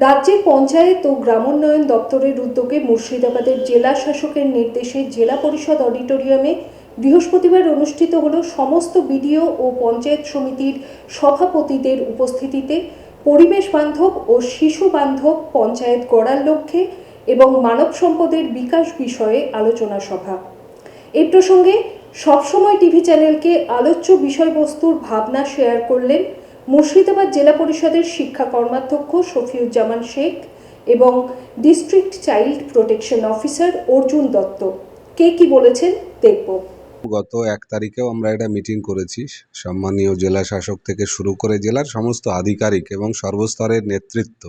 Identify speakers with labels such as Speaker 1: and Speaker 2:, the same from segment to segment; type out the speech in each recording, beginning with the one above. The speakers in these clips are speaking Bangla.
Speaker 1: রাজ্যের পঞ্চায়েত ও গ্রামোন্নয়ন দপ্তরের উদ্যোগে মুর্শিদাবাদের জেলা শাসকের নির্দেশে জেলা পরিষদ অডিটোরিয়ামে বৃহস্পতিবার অনুষ্ঠিত হল সমস্ত বিডিও ও পঞ্চায়েত সমিতির সভাপতিদের উপস্থিতিতে পরিবেশ বান্ধব ও শিশু বান্ধব পঞ্চায়েত গড়ার লক্ষ্যে এবং মানব সম্পদের বিকাশ বিষয়ে আলোচনা সভা। এই প্রসঙ্গে সবসময় টিভি চ্যানেলকে আলোচ্য বিষয়বস্তুর ভাবনা শেয়ার করলেন মুর্শিদাবাদ জেলা পরিষদের শিক্ষা কর্মাধ্যক্ষ শফিউজ্জামান শেখ এবং district child protection officer Arjun Dutta. কে কি বলেছেন দেখব।
Speaker 2: গত এক তারিখেও আমরা একটা মিটিং করেছি। সম্মানীয় জেলা শাসক থেকে শুরু করে জেলার সমস্ত আধিকারিক এবং সর্বস্তরের নেতৃত্ব।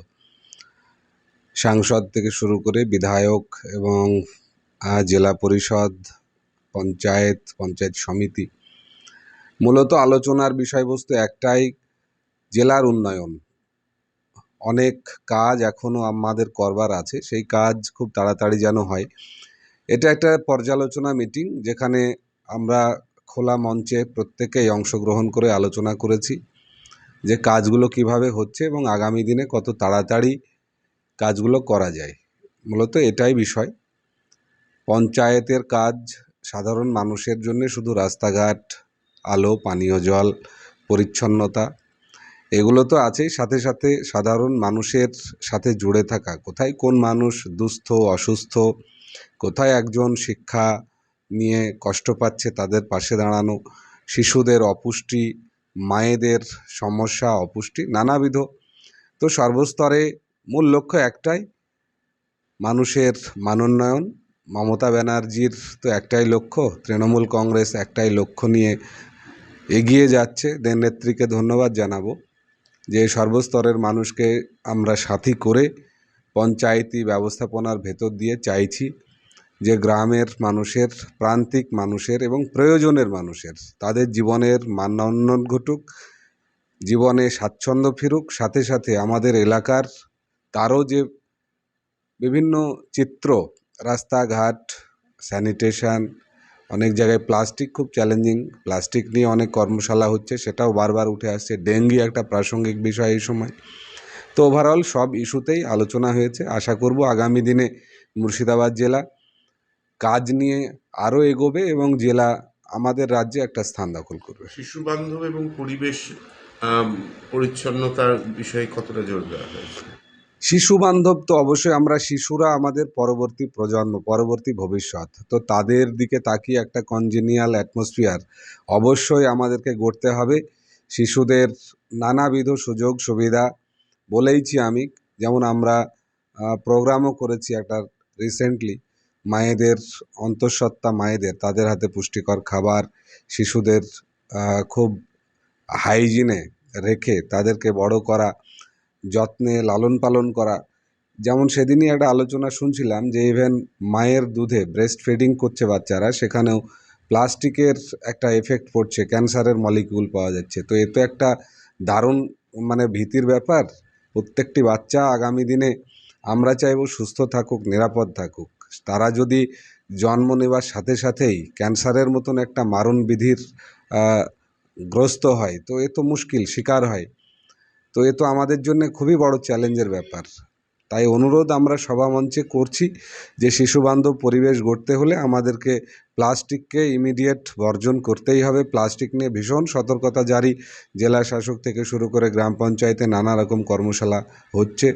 Speaker 2: সাংসদ থেকে শুরু করে বিধায়ক এবং জেলা পরিষদ, পঞ্চায়েত পঞ্চায়েত সমিতি। মূলত আলোচনার বিষয়বস্তু একটাই জেলার উন্নয়ন। অনেক কাজ এখনও আমাদের করবার আছে, সেই কাজ খুব তাড়াতাড়ি যেন হয়। এটা একটা পর্যালোচনা মিটিং, যেখানে আমরা খোলা মঞ্চে প্রত্যেকেই অংশগ্রহণ করে আলোচনা করেছি যে কাজগুলো কীভাবে হচ্ছে এবং আগামী দিনে কত তাড়াতাড়ি কাজগুলো করা যায়। মূলত এটাই বিষয়। পঞ্চায়েতের কাজ সাধারণ মানুষের জন্য শুধু রাস্তাঘাট, আলো, পানীয় জল, পরিচ্ছন্নতা এগুলো তো আছেই। সাথে সাথে সাধারণ মানুষের সাথে জুড়ে থাকা। কোথায় কোন মানুষ দুস্থ, অসুস্থ, কোথায় একজন শিক্ষা নিয়ে কষ্ট পাচ্ছে তাদের পাশে দাঁড়ানো। শিশুদের অপুষ্টি, মায়েদের সমস্যা, অপুষ্টি নানাবিধ। তো সর্বস্তরে মূল লক্ষ্য একটাই, মানুষের মানোন্নয়ন। মমতা ব্যানার্জির তো একটাই লক্ষ্য, তৃণমূল কংগ্রেস একটাই লক্ষ্য নিয়ে এগিয়ে যাচ্ছে। দেন নেত্রীকে ধন্যবাদ জানাব। যে সর্বস্তরের মানুষকে আমরা সাথী করে পঞ্চায়েতি ব্যবস্থাপনার ভেতর দিয়ে চাইছি যে গ্রামের মানুষের, প্রান্তিক মানুষের এবং প্রয়োজনের মানুষের, তাদের জীবনের মানোন্নয়ন ঘটুক, জীবনে স্বাচ্ছন্দ্য ফিরুক, সাথে সাথে আমাদের এলাকার তারও যে বিভিন্ন চিত্র, রাস্তাঘাট স্যানিটেশন অনেক জায়গায় প্লাস্টিক, খুব চ্যালেঞ্জিং প্লাস্টিক নিয়ে অনেক কর্মশালা হচ্ছে, সেটাও বারবার উঠে আসছে। ডেঙ্গি একটা প্রাসঙ্গিক বিষয় এই সময়। তো ওভারঅল সব ইস্যুতেই আলোচনা হয়েছে। আশা করব আগামী দিনে মুর্শিদাবাদ জেলা কাজ নিয়ে আরও এগোবে এবং জেলা আমাদের রাজ্যে একটা স্থান দখল করবে।
Speaker 3: শিশু বান্ধব এবং পরিবেশ পরিচ্ছন্নতার বিষয়ে কতটা জোর দেওয়া হয়েছে?
Speaker 2: শিশু বান্ধব তো অবশ্যই আমরা শিশুরা আমাদের পরবর্তী প্রজন্ম, পরবর্তী ভবিষ্যৎ। তো তাদের দিকে তাকিয়ে একটা কনজিনিয়াল অ্যাটমসফিয়ার অবশ্যই আমাদেরকে গড়তে হবে। শিশুদের নানাবিধ সুযোগ সুবিধা বলেইছি আমি। যেমন আমরা প্রোগ্রামও করেছি একটা রিসেন্টলি মায়েদের অন্তঃসত্ত্বা মায়েদের, তাদের হাতে পুষ্টিকর খাবার, শিশুদের খুব হাইজিনে রেখে তাদেরকে বড় করা। যত্নে লালন পালন করা। যেমন সেদিনই একটা আলোচনা শুনছিলাম যে ইভেন মায়ের দুধে ব্রেস্ট ফিডিং করছে বাচ্চারা, সেখানেও প্লাস্টিকের একটা এফেক্ট পড়ছে, ক্যান্সারের মলিকিউল পাওয়া যাচ্ছে। তো এ তো একটা দারুণ মানে ভীতির ব্যাপার। প্রত্যেকটি বাচ্চা আগামী দিনে আমরা চাইব সুস্থ থাকুক, নিরাপদ থাকুক। তারা যদি জন্ম নেওয়ার সাথে সাথেই ক্যান্সারের মতন একটা মারণ বিধির গ্রস্ত হয়, তো এ তো মুশকিল, শিকার হয়। তো এ তো আমাদের জন্য খুবই বড় চ্যালেঞ্জের ব্যাপার। তাই অনুরোধ আমরা সভা মঞ্চে করছি যে শিশুবান্ধব পরিবেশ গড়তে হলে আমাদেরকে প্লাস্টিককে ইমিডিয়েট বর্জন করতেই হবে। প্লাস্টিক নিয়ে ভীষণ সতর্কতা জারি। জেলা শাসক থেকে শুরু করে গ্রাম পঞ্চায়েতে নানা রকম কর্মশালা হচ্ছে।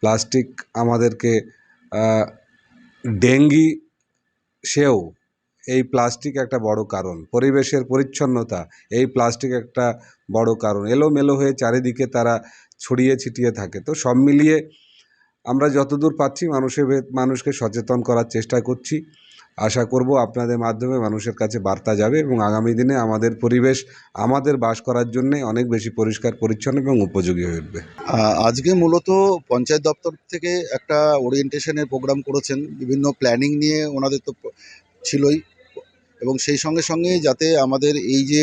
Speaker 2: প্লাস্টিক আমাদেরকে ডেঙ্গি সেও এই প্লাস্টিক একটা বড় কারণ। পরিবেশের পরিচ্ছন্নতা এই প্লাস্টিক একটা বড় কারণ। এলোমেলো হয়ে চারিদিকে তারা ছড়িয়ে ছিটিয়ে থাকে। তো সব মিলিয়ে আমরা যতদূর পাচ্ছি মানুষের মানুষকে সচেতন করার চেষ্টা করছি। আশা করব আপনাদের মাধ্যমে মানুষের কাছে বার্তা যাবে এবং আগামী দিনে আমাদের পরিবেশ আমাদের বাস করার জন্য অনেক বেশি পরিষ্কার, পরিচ্ছন্ন এবং উপযোগী হয়ে উঠবে।
Speaker 4: আজকে মূলত পঞ্চায়েত দপ্তর থেকে একটা ওরিয়েন্টেশনের প্রোগ্রাম করেছেন। বিভিন্ন প্ল্যানিং নিয়ে ওনাদের তো ছিলই। এবং সেই সঙ্গে সঙ্গে যাতে আমাদের এই যে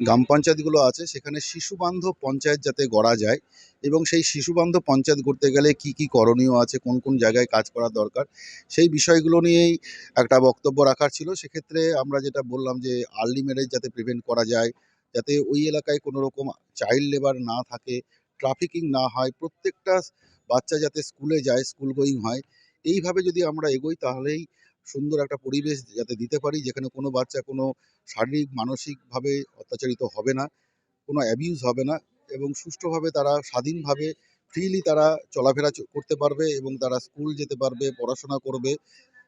Speaker 4: গ্রাম পঞ্চায়েতগুলো আছে, সেখানে শিশু বান্ধব পঞ্চায়েত যাতে গড়া যায় এবং সেই শিশু বান্ধব পঞ্চায়েত গড়তে গেলে কি কি করণীয় আছে, কোন কোন জায়গায় কাজ করা দরকার, সেই বিষয়গুলো নিয়েই একটা বক্তব্য রাখার ছিল। সেক্ষেত্রে আমরা যেটা বললাম যে আর্লি ম্যারেজ যাতে প্রিভেন্ট করা যায়, যাতে ওই এলাকায় কোনো রকম চাইল্ড লেবার না থাকে, ট্রাফিকিং না হয়, প্রত্যেকটা বাচ্চা যাতে স্কুলে যায়, স্কুল গোয়িং হয়, এইভাবে যদি আমরা এগোই তাহলেই সুন্দর একটা পরিবেশ যাতে দিতে পারি, যেখানে কোনো বাচ্চা কোনো শারীরিক, মানসিকভাবে অত্যাচারিত হবে না, কোনো অ্যাবিউজ হবে না এবং সুষ্ঠুভাবে তারা স্বাধীনভাবে ফ্রিলি তারা চলাফেরা করতে পারবে এবং তারা স্কুল যেতে পারবে, পড়াশোনা করবে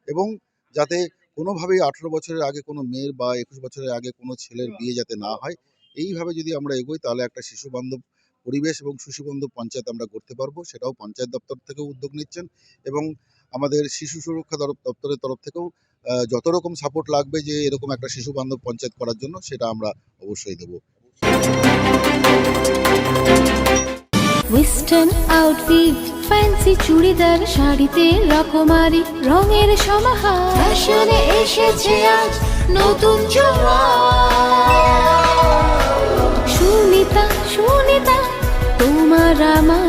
Speaker 4: এবং যাতে কোনোভাবেই আঠেরো বছরের আগে কোনো মেয়ের বা একুশ বছরের আগে কোনো ছেলের বিয়ে যাতে না হয়, এইভাবে যদি আমরা এগোই তাহলে একটা শিশু বান্ধব পরিবেশ এবং শিশু বান্ধব পঞ্চায়েত আমরা করতে পারব, সেটাও পঞ্চায়েত দপ্তর থেকে উদ্যোগ নিচ্ছেন এবং আমাদের শিশু সুরক্ষা দপ্তরের তরফ থেকেও যত রকম সাপোর্ট লাগবে যে এরকম একটা শিশু বান্ধব পঞ্চায়েত করার জন্য, সেটা আমরা অবশ্যই দেবো।
Speaker 5: ওয়েস্টার্ন আউটফিট ফ্যান্সি চুড়িদার, শাড়িতে রকমারি, রঙের সমাহার। এসেছে আজ নতুন সুনিতা সুনিতা, তোমার আমার